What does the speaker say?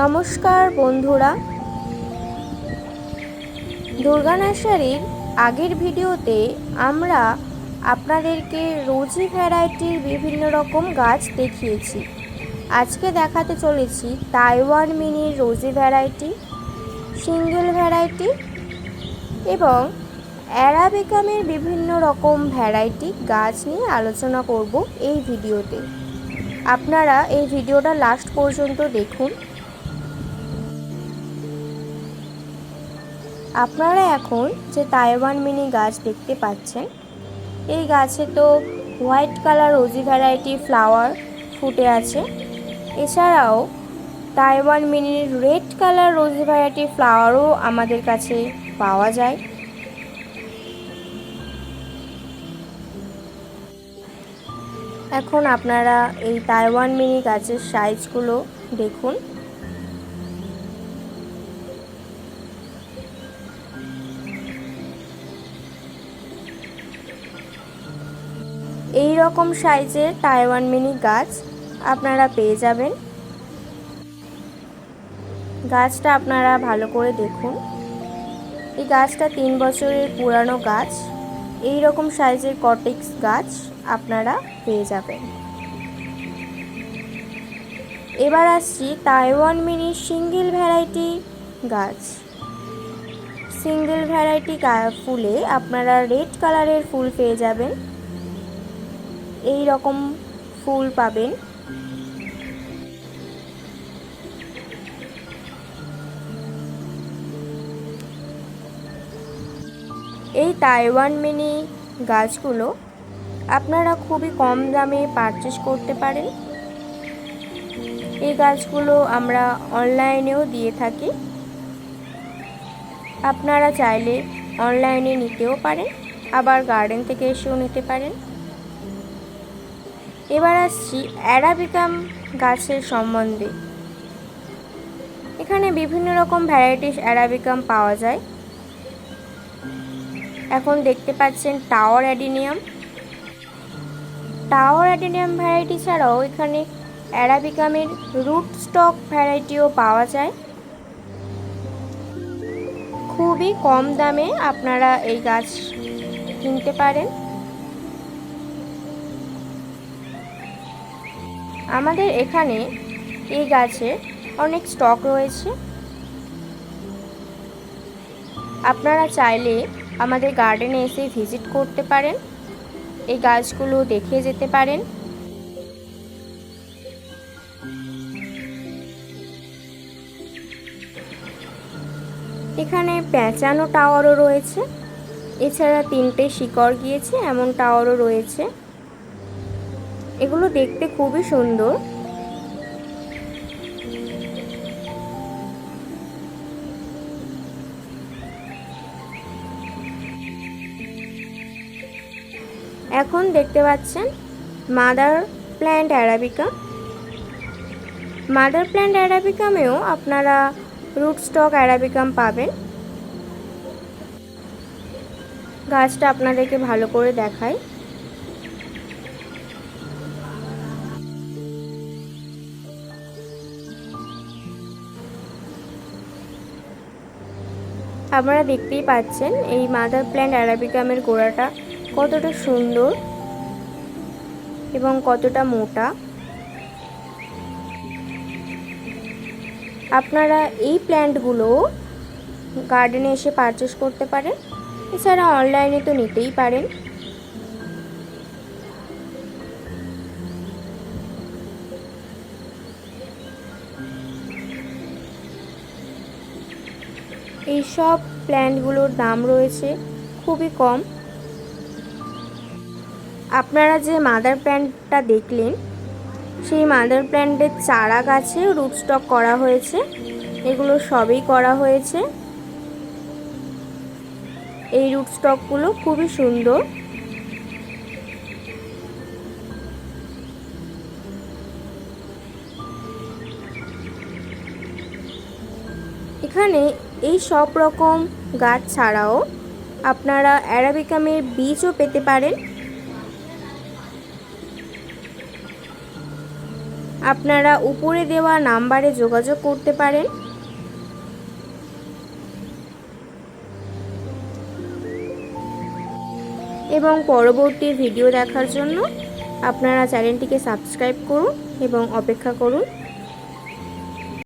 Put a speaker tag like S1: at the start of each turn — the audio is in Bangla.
S1: নমস্কার, বন্ধুরা। দুর্গা নার্সারির আগের ভিডিওতে আমরা আপনাদেরকে রোজি ভ্যারাইটির বিভিন্ন রকম গাছ দেখিয়েছি। আজকে দেখাতে চলেছি তাইওয়ান মিনির রোজি ভ্যারাইটি, সিঙ্গেল ভ্যারাইটি এবং অ্যারাবিকামের বিভিন্ন রকম ভ্যারাইটি গাছ নিয়ে আলোচনা করব এই ভিডিওতে। আপনারা এই ভিডিওটা লাস্ট পর্যন্ত দেখুন। আপনারা এখন যে তাইওয়ান মিনি গাছ দেখতে পাচ্ছেন, এই গাছে তো white colour rosy variety flower ফুটে আছে। এছাড়াও তাইওয়ান মিনির রেড কালার রোজি ভ্যারাইটি ফ্লাওয়ারও আমাদের কাছে পাওয়া যায়। এখন আপনারা এই তাইওয়ান মিনি গাছের সাইজগুলো দেখুন। এই রকম সাইজের টাইওয়ান মিনি গাছ আপনারা পেয়ে যাবেন। গাছটা আপনারা ভালো করে দেখুন। এই গাছটা তিন বছরের পুরানো গাছ। এই রকম সাইজের কটেক্স গাছ আপনারা পেয়ে যাবেন। এবার আসছি তাইওয়ান মিনি সিঙ্গেল ভ্যারাইটি গাছ। সিঙ্গেল ভ্যারাইটি ফুলে আপনারা রেড কালারের ফুল পেয়ে যাবেন। এই রকম ফুল পাবেন। এই তাইওয়ান মিনি গাছগুলো আপনারা খুবই কম দামে পারচেস করতে পারেন। এই গাছগুলো আমরা অনলাইনেও দিয়ে থাকি। আপনারা চাইলে অনলাইনে নিতেও পারেন, আবার গার্ডেন থেকে এসেও নিতে পারেন। এবার আসছি অ্যারাবিকাম গাছের সম্বন্ধে। এখানে বিভিন্ন রকম ভ্যারাইটিস অ্যারাবিকাম পাওয়া যায়। এখন দেখতে পাচ্ছেন tower adenium. Tower adenium variety ছাড়াও এখানে অ্যারাবিকামের রুট স্টক ভ্যারাইটিও পাওয়া যায়। খুবই কম দামে আপনারা এই গাছ কিনতে পারেন। আমাদের এখানে এই গাছের অনেক স্টক রয়েছে। আপনারা চাইলে আমাদের গার্ডেনে এসে ভিজিট করতে পারেন, এই গাছগুলো দেখে যেতে পারেন। এখানে পেঁচানো টাওয়ারও রয়েছে, এছাড়া তিনটে শিকড় গিয়েছে, এমন টাওয়ারও রয়েছে। এগুলো দেখতে খুবই সুন্দর। এখন দেখতে পাচ্ছেন mother plant arabica. Mother plant অ্যারাবিকামেও আপনারা রুট স্টক অ্যারাবিকাম পাবেন। গাছটা আপনাদেরকে ভালো করে দেখায়। আপনারা দেখতেই পাচ্ছেন এই মাদার প্ল্যান্ট অ্যারাবিকামের গোড়াটা কতটা সুন্দর এবং কতটা মোটা। আপনারা এই প্ল্যান্টগুলো গার্ডেনে এসে পারচেস করতে পারেন। এছাড়া অনলাইনে তো নিতেই পারেন। এই সব প্ল্যান্টগুলোর দাম রয়েছে খুবই কম। আপনারা যে মাদার প্ল্যান্টটা দেখলেন, সেই মাদার প্ল্যান্টের চারা গাছে রুট স্টক করা হয়েছে। এগুলো সবই করা হয়েছে। এই রুট স্টকগুলো খুবই সুন্দর। এখানে এই সব রকম গাছ ছাড়াও আপনারা অ্যারাবিকামের বীজও পেতে পারেন। আপনারা উপরে দেওয়া নাম্বারে যোগাযোগ করতে পারেন। এবং পরবর্তী ভিডিও দেখার জন্য আপনারা চ্যানেলটিকে সাবস্ক্রাইব করুন এবং অপেক্ষা করুন।